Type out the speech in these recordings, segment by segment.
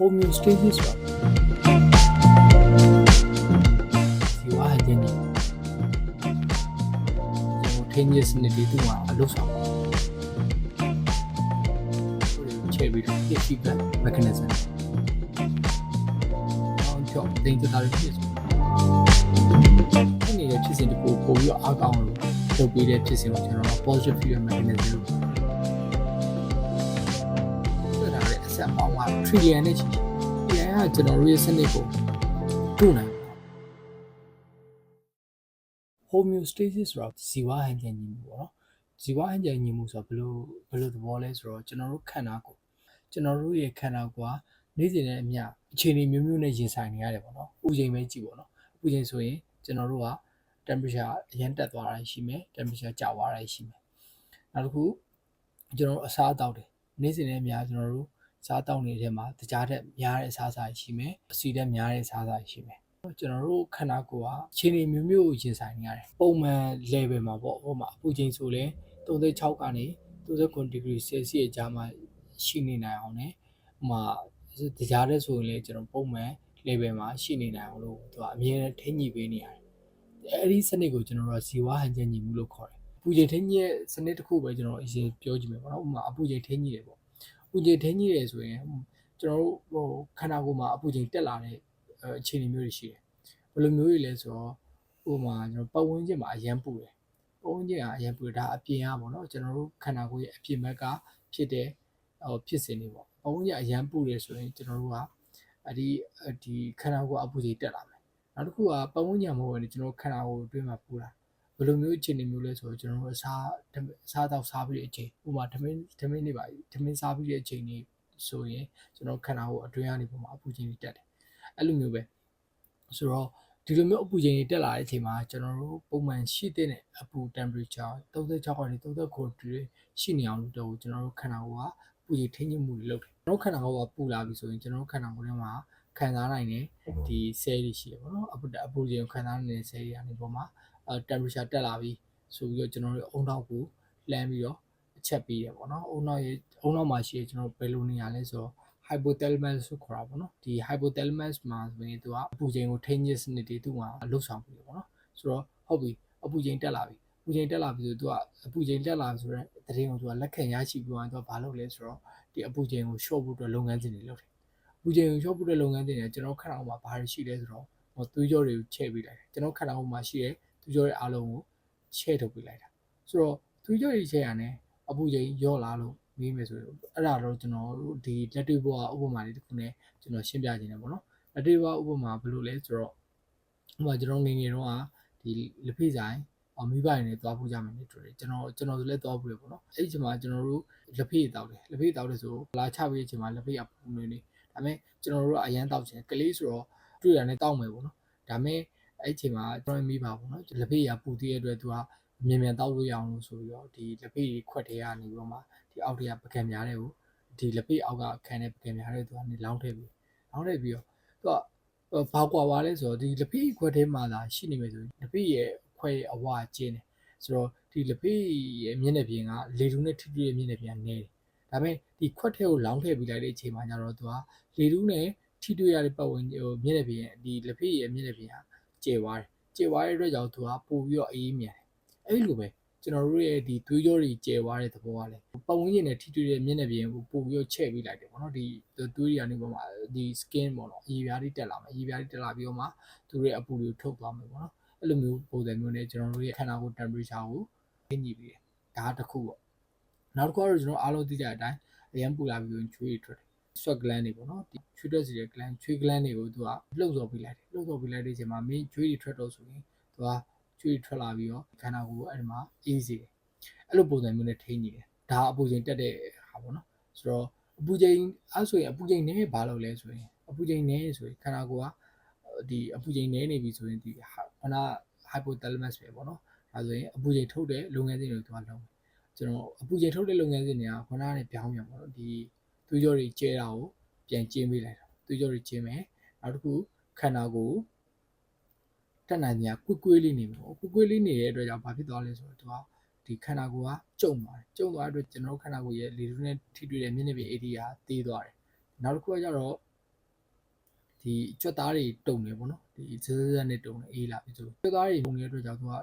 homeostasis ဆိုတာဒီဝါဟတဲ့နေကျွန်တော်ထင်းရစနစ်တွေသူ့မှာအလုပ်ဆောင်ပါတယ်ချေပြီးတော့ feedback mechanism အောင်ကြောင့်တင်ကြတာတွေဖြစ်ဆိုဒီနေတဲ့ဖြစ်စဉ်တခုပို့ပြီးတော့အားကောင်းလို့လုပ်ပေးတဲ့ဖြစ်စဉ်ကိုကျွန်တော် positive feedback mechanism လို့ ဆက်ပေါင်းက trillion နဲ့ချီချီ AI ကကျွန်တော်တို့ရဲ့စနစ်ကိုတူနိုင်တယ် homeostasis ဆိုတာဇီဝဟန်ချက်ညီမှုပေါ့နော်ဇီဝဟန်ချက်ညီမှုဆိုတာဘယ်လိုဘယ်လိုသဘောလဲဆိုတော့ကျွန်တော်တို့ခန္ဓာကိုယ်ကျွန်တော်တို့ရဲ့ခန္ဓာကိုယ်ကနေ့စဉ်နဲ့အမျှအခြေအနေမျိုးမျိုးနဲ့ရင်ဆိုင်နေရတယ်ပေါ့နော်ဥချိန်ပဲကြည့်ပေါ့နော်ဥချိန်ဆိုရင်ကျွန်တော်တို့က temperature အရင်တက်သွားတာရှိမယ် temperature ကျသွားတာရှိမယ်နောက်တစ်ခုကျွန်တော်တို့အစားအသောက်တွေနေ့စဉ်နဲ့အမျှကျွန်တော်တို့ စားတောက်နေတဲ့မှာတကြားတဲ့များတဲ့အစားအစာရှိမယ်အဆီတဲ့များတဲ့အစားအစာရှိမယ်ကျွန်တော်တို့ခန္ဓာကိုယ်ကခြေနေမျိုးမျိုးကိုရင်ဆိုင်နေရတယ်ပုံမှန် level မှာပေါ့ဟိုမှာအပူချိန်ဆိုလဲ36ကနေ39 degree celsius အကြားမှာရှိနေနိုင်အောင် ਨੇ ဟိုမှာတကြားတဲ့ဆိုရင်လဲကျွန်တော်ပုံမှန် level မှာရှိနေနိုင်အောင်လို့သူကအမြဲတမ်းထိညှိပေးနေရတယ်အဲ့ဒီစနစ်ကိုကျွန်တော်တို့ကဇီဝဟန်ချက်ညီမှုလို့ခေါ်တယ်အပူချိန်ထိညှိရဲ့စနစ်တစ်ခုပဲကျွန်တော်အရင်ပြောကြည့်မယ်ပေါ့နော်ဥပမာအပူချိန်ထိညှိတယ်ပေါ့အပူ ချိန်ထိညှိတယ်ဆိုရင်ကျွန်တော်တို့ဟိုခန္ဓာကိုယ်မှာအပူချိန်တက်လာတဲ့အခြေအနေမျိုးတွေရှိတယ်ဘယ်လိုမျိုးတွေလဲဆိုတော့ဥပမာကျွန်တော်ပတ်ဝန်းကျင်မှာအရန်ပူတယ်ပတ်ဝန်းကျင်ကအရန်ပူတယ်ဒါအပြင်ကပေါ့နော်ကျွန်တော်တို့ခန္ဓာကိုယ်ရဲ့အပြင်ဘက်ကဖြစ်တဲ့ဟိုဖြစ်စဉ်တွေပေါ့ပတ်ဝန်းကျင်အရန်ပူတယ်ဆိုရင်ကျွန်တော်တို့ကအဲ့ဒီဒီခန္ဓာကိုယ်အပူချိန်တက်လာမယ်နောက်တစ်ခုကပတ်ဝန်းကျင်မဟုတ်ဘူးကျွန်တော်ခန္ဓာကိုယ်အတွင်းမှာပူတာ ဘယ်လိုမျိုးအခြေအနေမျိုးလဲဆိုတော့ကျွန်တော်တို့အစားအစားတော့စားပြီးတဲ့အချိန်ဥပမာထမင်းထမင်းတွေပါထမင်းစားပြီးတဲ့အချိန်တွေဆိုရင်ကျွန်တော်ခန္ဓာကိုယ်အတွင်းကနေပုံမှာအပူချိန်တွေတက်တယ်အဲ့လိုမျိုးပဲဆိုတော့ဒီလိုမျိုးအပူချိန်တွေတက်လာတဲ့အချိန်မှာကျွန်တော်တို့ပုံမှန်ရှိတဲ့အပူ temperature 36ကနေ39 degree ရှိနေအောင်လုပ်တော့ကျွန်တော်တို့ခန္ဓာကိုယ်ကအပူချိန်ထိန်းချုပ်မှုတွေလုပ်တယ်ကျွန်တော်ခန္ဓာကိုယ်ကပူလာပြီဆိုရင်ကျွန်တော်ခန္ဓာကိုယ်ထဲမှာခံစားနိုင်တဲ့ဒီ cell တွေရှိတယ်ပေါ့နော်အပူအပူချိန်ကိုခံစားနိုင်တဲ့ cell တွေကနေပုံမှာအဲ temperature တက်လာပြီဆိုပြီးတော့ကျွန်တော်တို့အုံနောက်ကိုလှမ်းပြီးတော့အချက်ပေးတယ်ပေါ့နော်အုံနောက်ရဲ့အုံနောက်မှာရှိတဲ့ကျွန်တော်ဘယ်လိုနေရလဲဆိုတော့ hypothalamus ဆိုခေါ်တာပေါ့နော်ဒီ hypothalamus မှာဆိုရင်သူကအပူချိန်ကိုထိန်းညစ်စနစ်တွေသူ့မှာလှုပ်ဆောင်ပြီးပေါ့နော်ဆိုတော့ဟုတ်ပြီအပူချိန်တက်လာပြီအပူချိန်တက်လာပြီဆိုသူကအပူချိန်တက်လာဆိုတော့တရင်ကိုသူကလက်ခံရရှိပြီးတော့သူကဘာလုပ်လဲဆိုတော့ဒီအပူချိန်ကို short ဖို့အတွက်လုပ်ငန်းစဉ်တွေလုပ်တယ်အပူချိန်ကို short ဖို့အတွက်လုပ်ငန်းစဉ်တွေကျွန်တော်ခဏအောင်မှာဘာတွေရှိလဲဆိုတော့ဟိုသွေးကြောတွေကိုချဲ့ပေးလိုက်တယ်ကျွန်တော်ခဏအောင်မှာရှိတဲ့ သွေးကြောတွေအားလုံးကိုချဲ့ထုတ်ပေးလိုက်တာဆိုတော့သွေးကြောတွေချဲ့ရတဲ့အပူချိန်ရော့လာလို့မေးမယ်ဆိုရင်အဲ့ဒါတော့ကျွန်တော်တို့ဒီလက်တွေ့ဘဝဥပမာလေးတစ်ခုနဲ့ကျွန်တော်ရှင်းပြခြင်းတယ်ပေါ့နော်လက်တွေ့ဘဝဥပမာဘယ်လိုလဲဆိုတော့ဥပမာကျွန်တော်ငယ်ငယ်တော့ဒီလက်ဖိဆိုင်အမိဘတွေနဲ့သွားဖို့ကြမယ်နေတူတယ်ကျွန်တော်ကျွန်တော်လည်းသွားဖို့လေပေါ့နော်အဲ့ဒီချိန်မှာကျွန်တော်တို့လက်ဖိတောက်တယ်လက်ဖိတောက်တယ်ဆိုလာချပေးတဲ့အချိန်မှာလက်ဖိအပူနေနေဒါပေမဲ့ကျွန်တော်တို့ကအရန်တောက်ခြင်းကလေးဆိုတော့တွေ့ရတဲ့တောက်မယ်ပေါ့နော်ဒါပေမဲ့ အဲ့ဒီချိန်မှာကျွန်တော်မိပါပေါ့နော်လက်ဖိကပူတည်ရတဲ့အတွက်သူကမြန်မြန်တောက်လို့ရအောင်လို့ဆိုပြီးတော့ဒီလက်ဖိခွက်တွေကနေပြီးတော့မှဒီအောက်တွေကပကံများတဲ့ကိုဒီလက်ဖိအောက်ကခံတဲ့ပကံများတဲ့သူကနေလောင်းထည့်ပြီးလောင်းထည့်ပြီးတော့သူကဘာကွာပါလဲဆိုတော့ဒီလက်ဖိခွက်ထဲမှာလာရှိနေမယ်ဆိုရင်လက်ဖိရဲ့ခွက်ရဲ့အဝကျင်းတယ်ဆိုတော့ဒီလက်ဖိရဲ့မျက်နှာပြင်ကလေတူးနဲ့ထိထိရဲ့မျက်နှာပြင်ကနေတယ်ဒါပေမဲ့ဒီခွက်ထဲကိုလောင်းထည့်ပြီးလိုက်တဲ့အချိန်မှာကျတော့သူကလေတူးနဲ့ထိတွေ့ရတဲ့ပတ်ဝန်းကျင်ဟိုမျက်နှာပြင်ဒီလက်ဖိရဲ့မျက်နှာပြင်က ကျဲသွားတယ်ကျဲသွားတဲ့အတွက်ကြောင့်သူကပို့ပြီးတော့အေးမြန်တယ်အဲ့လိုပဲကျွန်တော်တို့ရဲ့ဒီသွေးကြောတွေကျဲသွားတဲ့သဘောကလည်းပတ်ဝန်းကျင်နဲ့ထိတွေ့တဲ့မျက်နှာပြင်ကိုပို့ပြီးတော့ချဲ့ပြီးလိုက်တယ်ပေါ့နော်ဒီသွေးတွေကနေပေါ်မှာဒီ skin ပေါ့နော်အရေပြားတွေတက်လာမယ်အရေပြားတွေတက်လာပြီးတော့မှသူတို့ရဲ့အပူတွေကိုထုတ်သွားမယ်ပေါ့နော်အဲ့လိုမျိုးပုံစံမျိုးနဲ့ကျွန်တော်တို့ရဲ့ခန္ဓာကိုယ် temperature ကိုထိန်းညှိပြီးတယ်ဒါတစ်ခုပေါ့နောက်တစ်ခုကတော့ကျွန်တော်အားလုံးသိကြတဲ့အတိုင်းအရန်ပူလာပြီးရင်ချွေးထွက်တယ် sweat gland တွေပေါ့နော်ဒီချွေးထွက်စီတဲ့ gland ချွေး gland တွေကိုသူကလှုပ်ဆော်ပေးလိုက်တယ်လှုပ်ဆော်ပေးလိုက်တဲ့အချိန်မှာမင်းချွေးတွေထွက်တော့ဆိုရင်သူကချွေးထွက်လာပြီးတော့ခန္ဓာကိုယ်အဲ့ဒီမှာအေးစေတယ်အဲ့လိုပုံစံမျိုးနဲ့ထိန်းနေတယ်ဒါအပူချိန်တက်တဲ့ဟာပေါ့နော်ဆိုတော့အပူချိန်အဲ့ဆိုရင်အပူချိန်နဲ့ဘာလုပ်လဲဆိုရင်အပူချိန်နဲ့ဆိုရင်ခန္ဓာကိုယ်ကဒီအပူချိန်နဲ့နေပြီဆိုရင်ဒီခန္ဓာ hypothalamus ပဲပေါ့နော်ဒါဆိုရင်အပူချိန်ထုတ်တဲ့လုပ်ငန်းစဉ်တွေကိုသူကလုပ်ကျွန်တော်အပူချိန်ထုတ်တဲ့လုပ်ငန်းစဉ်တွေကခန္ဓာနဲ့ပြောင်းပြန်ပေါ့နော်ဒီ သွေးကြောတွေကျဲတာကိုပြန်ကျင်းပေးလိုက်တာသွေးကြောတွေကျင်းမယ်နောက်တစ်ခုခန္ဓာကိုယ်တက်နိုင်ညာကွကွေးလေးနေမှာပေါ့ကွကွေးလေးနေတဲ့အတွက်ကြောင့်ဘာဖြစ်သွားလဲဆိုတော့သူကဒီခန္ဓာကိုယ်ကကျုံသွားတယ်ကျုံသွားတဲ့အတွက်ကျွန်တော်ခန္ဓာကိုယ်ရဲ့လေထုနဲ့ထိတွေ့တဲ့မျက်နှာပြင် area သေးသွားတယ်နောက်တစ်ခုကကျတော့ဒီကြွက်သားတွေတုံနေပေါ့နော်ဒီဇဇဇနဲ့တုံနေအေးလာပြီဆိုကြွက်သားတွေတုံနေတဲ့အတွက်ကြောင့်သူက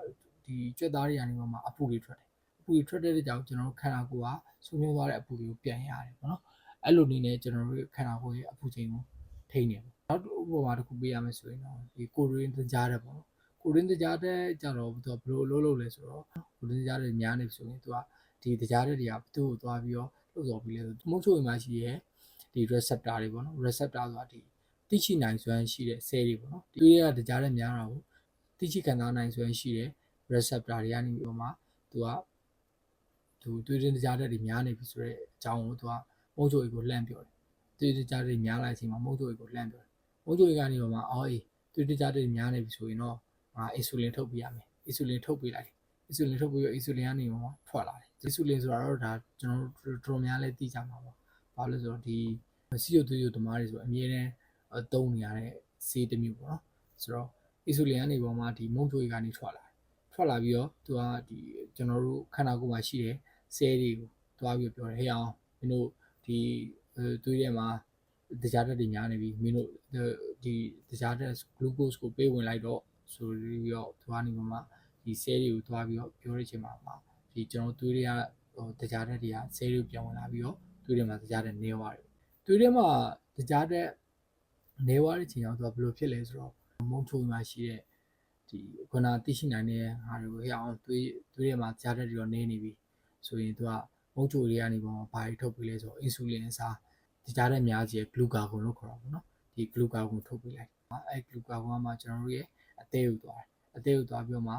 ဒီကြွက်သားတွေကနေမှအပူတွေထွက်တယ်အပူတွေထွက်တဲ့ကြောင့်ကျွန်တော်တို့ခန္ဓာကိုယ်ကဆုံးရှုံးသွားတဲ့အပူတွေကိုပြန်ရတယ်ပေါ့နော် အဲ့လိုနေနဲ့ကျွန်တော်တို့ခန္ဓာကိုယ်ရဲ့အပူချိန်ကိုထိန်းနေပေါ့နောက်ဥပမာတစ်ခုပေးရမယ်ဆိုရင်တော့ဒီကိုရင်းသကြားတဲ့ပေါ့နော်ကိုရင်းသကြားတဲ့ကြတော့သူကဘယ်လိုအလုပ်လုပ်လဲဆိုတော့ကိုရင်းသကြားတွေများနေပြီဆိုရင်သူကဒီသကြားတဲ့တွေကဘသူ့ကိုသွားပြီးတော့လှုပ်ဆော်ပြီးလဲဆိုမုတ်ချိုရင်မှရှိရဲ့ဒီ receptor တွေပေါ့နော် receptor ဆိုတာဒီသိရှိနိုင်စွမ်းရှိတဲ့ cell တွေပေါ့နော်ဒီတွေကတကြားတဲ့များတာကိုသိရှိခံစားနိုင်စွမ်းရှိတဲ့ receptor တွေကနေပြီးတော့မှသူကသူတွေးရင်းတကြားတဲ့တွေများနေပြီဆိုတော့အကြောင်းကိုသူက မုတ်ချိုအိတ်ကိုလှမ်းပြောတယ်တွေးတကြားတဲ့များလာတဲ့အချိန်မှာမုတ်ချိုအိတ်ကိုလှမ်းပြောတယ်မုတ်ချိုအိတ်ကနေတော့မှအော်အေးတွေးတကြားတဲ့များနေပြီဆိုရင်တော့ငါအင်ဆူလင်ထုတ်ပေးရမယ်အင်ဆူလင်ထုတ်ပေးလိုက်အင်ဆူလင်ထုတ်ပြီးတော့အင်ဆူလင်ကနေမှထွက်လာတယ်အင်ဆူလင်ဆိုတာတော့ဒါကျွန်တော်တို့တော်တော်များလဲသိကြမှာပါဘာလို့လဲဆိုတော့ဒီစီယိုသွေးယိုတမားတွေဆိုအမြဲတမ်းတုံးနေရတဲ့ဆေးတစ်မျိုးပေါ့နော်ဆိုတော့အင်ဆူလင်ကနေပေါ်မှာဒီမုတ်ချိုအိတ်ကနေထွက်လာတယ်ထွက်လာပြီးတော့သူကဒီကျွန်တော်တို့ခန္ဓာကိုယ်မှာရှိတဲ့ဆဲတွေကိုတွားပြီးပြောတယ်ဟဲ့အောင်မင်းတို့ ဒီသွေးထဲမှာတခြားတက်တွေများနေပြီမင်းတို့ဒီတခြားတက် glucose ကိုပေးဝင်လိုက်တော့ဆိုပြီးတော့သူကနေမှမှဒီဆဲတွေကိုတွားပြီးတော့ပြောတဲ့အချိန်မှာမှဒီကျွန်တော်သွေးတွေကဟိုတခြားတက်တွေကဆဲတွေပြောင်းဝင်လာပြီးတော့သွေးတွေမှာတခြားတက်နေသွားတယ်သွေးထဲမှာတခြားတက်နေသွားတဲ့အချိန်တော့သူကဘယ်လိုဖြစ်လဲဆိုတော့မုံချုံမှာရှိတဲ့ဒီခုနသိရှိနိုင်တဲ့ဟာတွေကိုဟဲ့အောင်သွေးသွေးထဲမှာတခြားတက်တွေတော့နေနေပြီဆိုရင်သူက မုတ်ချိုတွေကနေပေါ့ဘာတွေထုတ်ပေးလဲဆိုတော့အင်ဆူလင်အစားတခြားတဲ့များကြီးဂလူကာဂွန်လို့ခေါ်တာပေါ့နော်ဒီဂလူကာဂွန်ထုတ်ပေးလိုက်အဲဂလူကာဂွန်ကမှကျွန်တော်တို့ရဲ့အသေးကိုသွားတယ်အသေးကိုသွားပြီးတော့မှ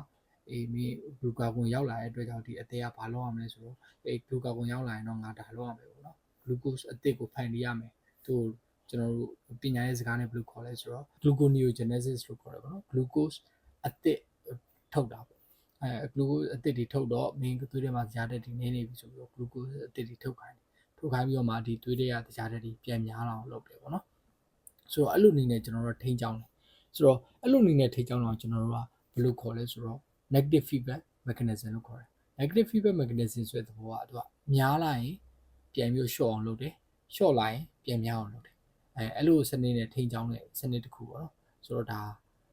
အေးမင်းဂလူကာဂွန်ရောက်လာတဲ့အတွက်ကြောင့်ဒီအသေးကဘာလုပ်ရမလဲဆိုတော့အေးဂလူကာဂွန်ရောက်လာရင်တော့ငါဒါလုပ်ရမယ်ပေါ့နော်ဂလူကို့စ်အသေးကိုဖန်တီးရမယ်သူကျွန်တော်တို့ပညာရေးစကားနဲ့ဘယ်လိုခေါ်လဲဆိုတော့ gluconeogenesis လို့ခေါ်တယ်ပေါ့နော် glucose အသက်ထုတ်တာပေါ့ အဲ glucose အသစ်တွေထုတ်တော့ main သွေးထဲမှာကြားတဲ့ဒီနေနေပြီဆိုပြီးတော့ glucose အသစ်တွေထုတ်ခိုင်းတယ်ထုတ်ခိုင်းပြီးတော့မှဒီသွေးတွေကကြားတဲ့ဒီပြန်များလာအောင်လုပ်တယ်ပေါ့နော်ဆိုတော့အဲ့လိုအနေနဲ့ကျွန်တော်တို့ထိန်းချောင်းတယ်ဆိုတော့အဲ့လိုအနေနဲ့ထိန်းချောင်းတော့ကျွန်တော်တို့ကဘယ်လိုခေါ်လဲဆိုတော့ negative feedback mechanism လို့ခေါ်တယ် negative feedback mechanism ဆိုတဲ့သဘောကသူကများလာရင်ပြန်ပြီး short အောင်လုပ်တယ် short လာရင်ပြန်များအောင်လုပ်တယ်အဲအဲ့လိုစနစ်နဲ့ထိန်းချောင်းတဲ့စနစ်တစ်ခုပေါ့နော်ဆိုတော့ဒါ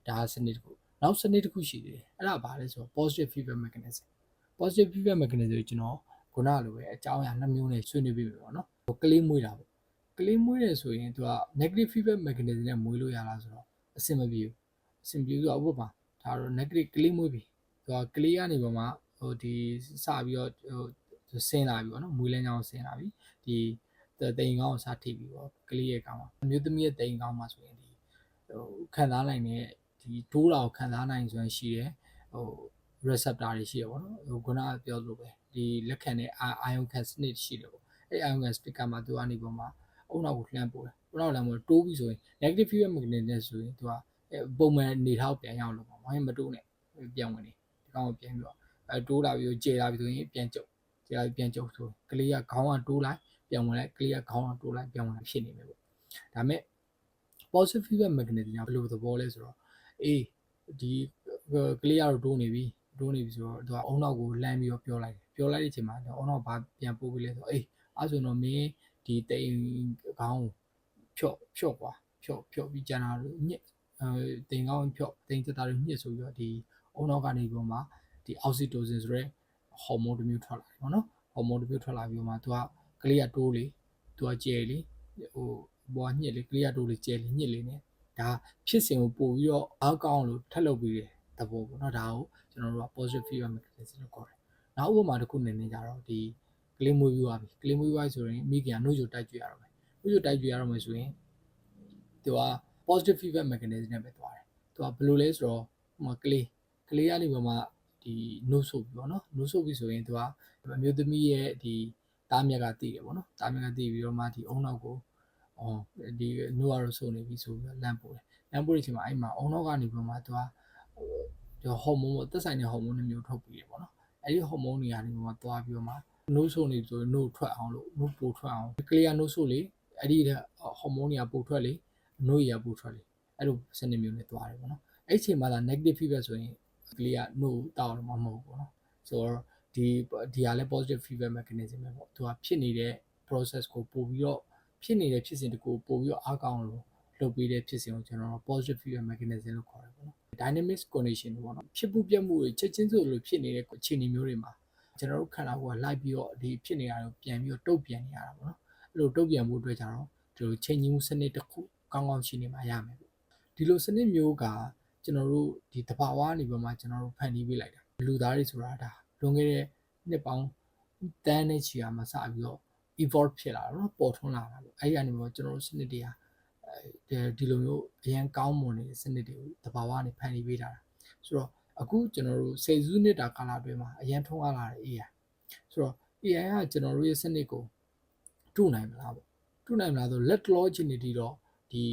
ဒါစနစ်တစ်ခု နောက်စနစ်တစ်ခုရှိသေးတယ်အဲ့ဒါဘာလဲဆိုတော့ positive feedback mechanism positive feedback mechanism ကိုကျွန်တော်ခုနလိုပဲအကြောင်းအရာနှစ်မျိုးနဲ့ဆွေးနွေးပြီးပြီပေါ့နော်ဟိုကလေးမွေးတာပေါ့ကလေးမွေးတယ်ဆိုရင်သူက negative feedback mechanism နဲ့မွေးလို့ရလားဆိုတော့အဆင်မပြေဘူးအဆင်ပြေဘူးဆိုတော့ဥပမာဒါတော့ negative ကလေးမွေးပြီသူကကလေးကနေပေါ်မှာဟိုဒီစပြီးတော့ဟိုဆင်းလာပြီပေါ့နော်မွေးလန်းချောင်းဆင်းလာပြီဒီတိမ်ကောင်းကိုစားထိပ်ပြီပေါ့ကလေးရဲ့ကောင်းမှာအမျိုးသမီးရဲ့တိမ်ကောင်းမှာဆိုရင်ဒီဟိုခံစားနိုင်တဲ့ ဒီဒိုးတာကိုခံစားနိုင်စွမ်းရှိတယ်ဟို receptor တွေရှိရပါတော့ဟိုခုနကပြောလို့ပဲဒီလက်ခံတဲ့ ion can စနစ်ရှိတယ်ပေါ့အဲ့ ion can sticker မှာသူကနေပေါ်မှာအုံနောက်ကိုလှမ်းပို့တယ်အုံနောက်လှမ်းပို့တိုးပြီးဆိုရင် negative feedback mechanism ဆိုရင်သူကပုံမှန်နေထောက်ပြန်ရအောင်လုပ်ပါဘာမှမတိုးနဲ့ပြန်ဝင်နေဒီကောင်ကိုပြန်ပြီးတော့အဲတိုးလာပြီးကျေလာပြီးဆိုရင်ပြန်ကျုပ်ကျေလာပြီးပြန်ကျုပ်ဆိုကလေးကခေါင်းကတိုးလိုက်ပြန်ဝင်လိုက်ကလေးကခေါင်းကတိုးလိုက်ပြန်ဝင်လိုက်ဖြစ်နေမယ်ပေါ့ဒါမဲ့ positive feedback mechanism ကဘယ်လိုသဘောလဲဆိုတော့ အေးဒီကလေးကတော့တိုးနေပြီတိုးနေပြီဆိုတော့သူကအုံနောက်ကိုလမ်းပြီးတော့ပြောလိုက်တယ်ပြောလိုက်တဲ့အချိန်မှာအုံနောက်ဘာပြန်ပို့ပြီးလဲဆိုတော့အေးအဲ့ဆိုတော့မင်းဒီတိမ်ခေါင်းဖြော့ဖြော့ကွာဖြော့ဖြော့ပြီးကျန်တာညစ်အဲတိမ်ခေါင်းဖြော့တိမ်တက်တာတွေညစ်ဆိုပြီးတော့ဒီအုံနောက်ကနေပြီးတော့မှဒီအောက်ဆီတိုစင်ဆိုတဲ့ဟော်မုန်းတစ်မျိုးထွက်လာတယ်ပေါ့နော်ဟော်မုန်းတစ်မျိုးထွက်လာပြီးတော့မှသူကကလေးကတိုးလေသူကကျဲလေဟိုဘွားညစ်လေကလေးကတိုးလေကျဲလေညစ်လေနဲ့ ဒါဖြစ်စဉ်ကိုပို့ပြီးတော့အားကောင်းလို့ထပ်လုပ်ပြီးတယ်သဘောပေါ့နော်ဒါကိုကျွန်တော်တို့က positive feedback mechanism လို့ခေါ်တယ်။နောက်ဥပမာတစ်ခုအနေနဲ့ကြတော့ဒီကလေးမွေးပြီးသွားပြီကလေးမွေးပြီးသွားဆိုရင်မိခင်ကနှုတ်ချိုတိုက်ကြွရတော့မယ်နှုတ်ချိုတိုက်ကြွရတော့မယ်ဆိုရင်သူက positive feedback mechanism နဲ့ပဲသွားတယ်။သူကဘယ်လိုလဲဆိုတော့ဟိုမှာကလေးကလေးကနေပေါ်မှာဒီနှုတ်ဆုပ်ပြီးပေါ့နော်နှုတ်ဆုပ်ပြီးဆိုရင်သူကအမျိုးသမီးရဲ့ဒီတားမြက်ကတည်တယ်ပေါ့နော်တားမြက်ကတည်ပြီးတော့မှဒီအုံနောက်ကို အော်ဒီနှုတ်ရတော့ဆုပ်နေပြီဆိုပြီးတော့လမ်းပို့တယ်လမ်းပို့တဲ့အချိန်မှာအဲ့မှာအုံနောက်ကနေပြီးတော့မှသူကဒီဟော်မုန်းပေါ့သက်ဆိုင်တဲ့ဟော်မုန်းတွေမျိုးထုတ်ပြီးတယ်ပေါ့နော်အဲ့ဒီဟော်မုန်းတွေကနေပြီးတော့သွားပြီးတော့မှနိုးဆိုနေဆိုနို့ထွက်အောင်လို့နို့ပိုထွက်အောင်ကလေးကနို့ဆိုလေအဲ့ဒီဟော်မုန်းတွေကပိုထွက်လေနို့ရပိုထွက်လေအဲ့လိုစနစ်မျိုးနဲ့သွားတယ်ပေါ့နော်အဲ့ဒီအချိန်မှာလာ negative feedback ဆိုရင်ကလေးကနို့တောက်တော့မှမဟုတ်ဘူးပေါ့နော်ဆိုတော့ဒီဒီဟာလဲ positive feedback mechanism ပဲပေါ့သူကဖြစ်နေတဲ့ process ကိုပို့ပြီးတော့ ဖြစ်နေတဲ့ဖြစ်စဉ်တကူပို့ပြီးတော့အားကောင်းလို့လုပ်ပေးတဲ့ဖြစ်စဉ်ကိုကျွန်တော်တို့ positive feedback mechanism လို့ခေါ်တယ်ပေါ့နော် dynamic condition ပေါ့နော်ဖြစ်ပူပြတ်မှုတွေချက်ချင်းဆိုလိုဖြစ်နေတဲ့အခြေအနေမျိုးတွေမှာကျွန်တော်တို့ခန္ဓာကိုယ်ကလိုက်ပြီးတော့ဒီဖြစ်နေတာကိုပြန်ပြီးတော့တုတ်ပြန်နေရတာပေါ့နော်အဲ့လိုတုတ်ပြန်မှုအတွက်ကြတော့ဒီလိုချိန်ကြီးမှုစနစ်တစ်ခုကောင်းကောင်းရှိနေမှာရမယ်ပေါ့ဒီလိုစနစ်မျိုးကကျွန်တော်တို့ဒီတဘာဝနေပြီးမှကျွန်တော်တို့ဖန်တီးပေးလိုက်တာလူသားတွေဆိုတာဒါလွန်ခဲ့တဲ့နှစ်ပေါင်းတန်းနဲ့ချီအောင်မစပြီးတော့ evolve ဖြစ်လာတာနော်ပေါ်ထွန်းလာတာပေါ့အဲ့ဒီအနေမှာကျွန်တော်တို့စနစ်တွေဟာဒီလိုမျိုးအရန်ကောင်းမွန်နေတဲ့စနစ်တွေကိုတဘာဝကနေဖန်တီးပေးတာဆိုတော့အခုကျွန်တော်တို့စေစုနှစ်တာကာလအတွင်းမှာအရန်ထုံးအားလာတဲ့ AI ဆိုတော့ AI ကကျွန်တော်တို့ရဲ့စနစ်ကိုတုနိုင်မလားပေါ့တုနိုင်မလားဆိုလက် law generative တော့ဒီ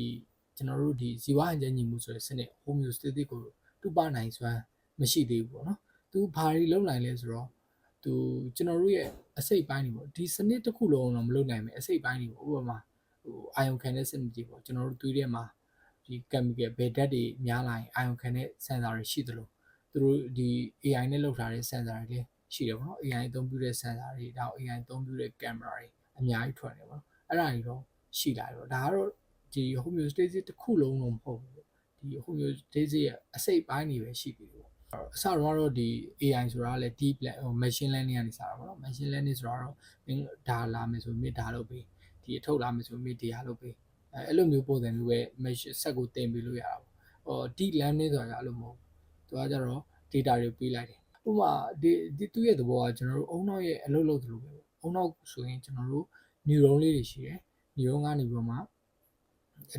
ကျွန်တော်တို့ဒီဇီဝဟန်ကျန်းညီမှုဆိုတဲ့စနစ် homeostatic ကိုတုပနိုင်စွမ်းမရှိသေးဘူးပေါ့နော်သူဘာတွေလုံနိုင်လဲဆိုတော့ သူကျွန်တော်တို့ရဲ့အစိတ်ပိုင်းတွေပေါ့ဒီစနစ်တစ်ခုလုံးတော့မလုပ်နိုင်ဘူးအစိတ်ပိုင်းတွေပေါ့ဥပမာဟိုအာယုံခံတဲ့စနစ်တွေပေါ့ကျွန်တော်တို့တွေးထဲမှာဒီ chemical ဘယ်ဓာတ်တွေများလာရင်အာယုံခံတဲ့ sensor တွေရှိသလိုသူတို့ဒီ AI နဲ့လုပ်ထားတဲ့ sensor တွေလည်းရှိတယ်ပေါ့နော် AI အသုံးပြုတဲ့ sensor တွေဒါ AI အသုံးပြုတဲ့ camera တွေအများကြီးထွက်တယ်ပေါ့နော်အဲ့ဒါတွေတော့ရှိလာတယ်ပေါ့ဒါကတော့ဒီ homeostasis တစ်ခုလုံးတော့မဟုတ်ဘူးပေါ့ဒီ homeostasis ရဲ့အစိတ်ပိုင်းတွေပဲရှိပြီပေါ့ အစတော့ကတော့ဒီ AI ဆိုတာကလည်း deep machine learning ကနေစတာပေါ့နော် machine learning ဆိုတာတော့မင်းဒါလာမယ်ဆိုမြစ်ဒါလုပ်ပြီးဒီအထုတ်လာမယ်ဆိုမြစ်ဒီဟာလုပ်ပြီးအဲအဲ့လိုမျိုးပုံစံမျိုးပဲ machine ဆက်ကိုတင်ပေးလို့ရတာပေါ့ဟော deep learning ဆိုတာကအဲ့လိုမဟုတ်ဘူးသူကကြတော့ data တွေပေးလိုက်တယ်ဥပမာဒီဒီသူ့ရဲ့သဘောကကျွန်တော်တို့အုံနောက်ရဲ့အလုပ်လုပ်သလိုပဲပေါ့အုံနောက်ဆိုရင်ကျွန်တော်တို့ neuron လေးတွေရှိတယ် neuron ကနေပြီးတော့မှ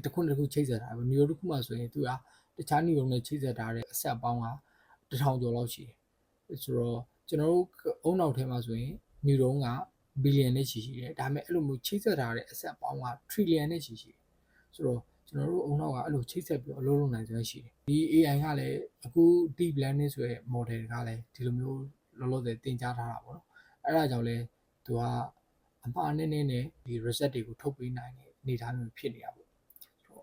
တစ်ခုတစ်ခုချိတ်ဆက်တာပဲ neuron တစ်ခုမှဆိုရင်သူကတခြား neuron နဲ့ချိတ်ဆက်ထားတဲ့အဆက်ပေါင်းက တစ်ထောင်ကျော်လောက်ရှိတယ်ဆိုတော့ကျွန်တော်တို့အုံနောက်ထဲမှာဆိုရင် neuron က billion နဲ့ရှိရှိတယ်ဒါပေမဲ့အဲ့လိုမျိုးချိတ်ဆက်ထားတဲ့အဆက်ပေါင်းက trillion နဲ့ရှိရှိတယ်ဆိုတော့ကျွန်တော်တို့အုံနောက်ကအဲ့လိုချိတ်ဆက်ပြီးအလုပ်လုပ်နိုင်စွမ်းရှိတယ်ဒီ AI ကလည်းအခု deep learning ဆိုတဲ့ model ကလည်းဒီလိုမျိုးလောလောဆယ်တင်ကြားထားတာပေါ့နော်အဲ့ဒါကြောင့်လဲသူကအမှားနည်းနည်းနဲ့ဒီ reset တွေကိုထုတ်ပေးနိုင်တဲ့အနေအထားမျိုးဖြစ်နေတာပေါ့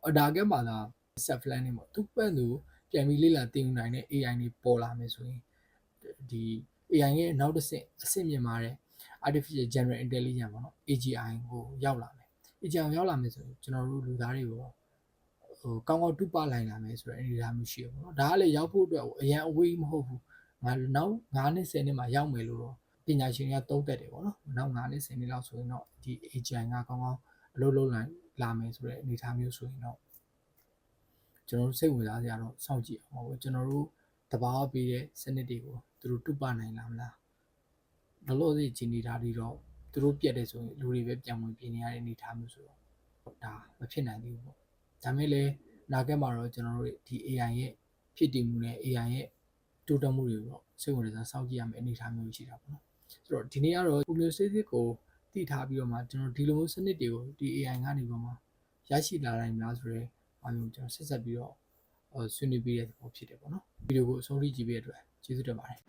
အဒါကမှသာ self learning ပေါ့သူ့ဘက်သူ ပြန်ပြီးလေ့လာသင်ယူနိုင်တဲ့ AI တွေပေါ်လာမယ်ဆိုရင်ဒီ AI ရဲ့နောက်တစ်ဆင့်အဆင့်မြင့်မာတဲ့ artificial general intelligence ပေါ့နော် AGI ကိုရောက်လာမယ် AGI ကိုရောက်လာမယ်ဆိုရင်ကျွန်တော်တို့လူသားတွေကိုဟိုကောင်းကောင်းတူပလိုက်လာမယ်ဆိုတဲ့အနေအထားမျိုးရှိရပေါ့နော်ဒါကလည်းရောက်ဖို့အတွက်အရန်အဝေးမဟုတ်ဘူးငါနောက်9နှစ်10နှစ်မှာရောက်မယ်လို့တော့ပညာရှင်တွေကသုံးသပ်တယ်ပေါ့နော်နောက်9နှစ်10နှစ်လောက်ဆိုရင်တော့ဒီ AGI ကကောင်းကောင်းအလုပ်လုပ်နိုင်လာမယ်ဆိုတဲ့အနေအထားမျိုးဆိုရင်တော့ ကျွန်တော်တို့စိတ်ဝင်စားစရာတော့စောင့်ကြည့်အောင်ပေါ့ကျွန်တော်တို့တဘာဝပေးတဲ့စနစ်တွေကိုသူတို့တူပနိုင်လားမလားဘလို့စီဂျီနီတာတွေတော့သူတို့ပြတ်တယ်ဆိုရင်လူတွေပဲပြန်ဝင်ပြင်နေရတဲ့အနေအထားမျိုးဆိုတော့ဒါမဖြစ်နိုင်သေးဘူးပေါ့ဒါမဲ့လည်းနာဂတ်မှာတော့ကျွန်တော်တို့ဒီ AI ရဲ့ဖြစ်တည်မှုနဲ့ AI ရဲ့တိုးတက်မှုတွေကိုတော့စိတ်ဝင်စားစောင့်ကြည့်ရမယ့်အနေအထားမျိုးရှိတာပေါ့နော်ဆိုတော့ဒီနေ့ကတော့ homeostasis ကိုတည်ထားပြီးတော့မှကျွန်တော်ဒီလိုမျိုးစနစ်တွေကိုဒီ AI ကနေပြီးမှရရှိလာနိုင်မလားဆိုတော့ အားလုံးကျွန်တော်ဆက်ဆက်ပြီးတော့ဆွေးနွေးပေးတဲ့သဘောဖြစ်တယ်ပေါ့နော်ဗီဒီယိုကိုအဆုံးထိကြည့်ပေးတဲ့အတွက်ကျေးဇူးတင်ပါတယ်